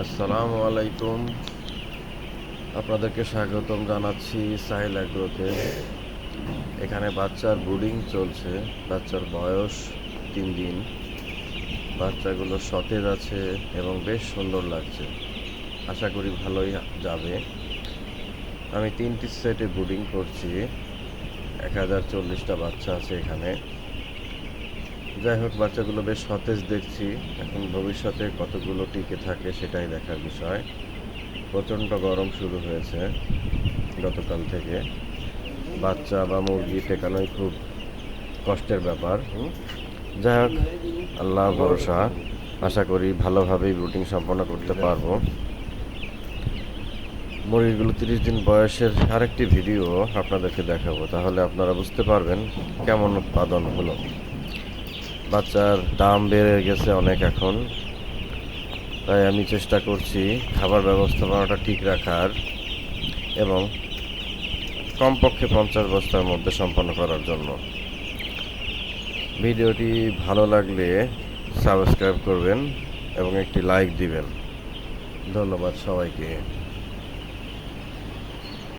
আসসালামু আলাইকুম। আপনাদেরকে স্বাগতম জানাচ্ছি সাহিল অ্যাগ্রোতে এখানে বাচ্চার ব্রুডিং চলছে, বাচ্চার বয়স তিন দিন। বাচ্চাগুলো সতেজ আছে এবং বেশ সুন্দর লাগছে। আশা করি ভালোই যাবে। আমি তিনটি সেটে ব্রুডিং করছি। এক হাজার চল্লিশটা বাচ্চা আছে এখানে। যাই হোক, বাচ্চাগুলো বেশ সতেজ দেখছি। এখন ভবিষ্যতে কতগুলো টিকে থাকে সেটাই দেখার বিষয়। প্রচণ্ড গরম শুরু হয়েছে গতকাল থেকে। বাচ্চা বা মুরগি টেকানোই খুব কষ্টের ব্যাপার। যাই হোক, আল্লাহ ভরসা। আশা করি ভালোভাবেই রুটিন সম্পন্ন করতে পারব। মুরগিগুলো তিরিশ দিন বয়সের আরেকটি ভিডিও আপনাদেরকে দেখাবো। তাহলে আপনারা বুঝতে পারবেন কেমন উৎপাদন হলো। বাচ্চার দাম বেড়ে গেছে অনেক এখন। তাই আমি চেষ্টা করছি খাবার ব্যবস্থাপনাটা ঠিক রাখার এবং কমপক্ষে পঞ্চাশ বস্তার মধ্যে সম্পন্ন করার জন্য। ভিডিওটি ভালো লাগলে সাবস্ক্রাইব করবেন এবং একটি লাইক দিবেন। ধন্যবাদ সবাইকে।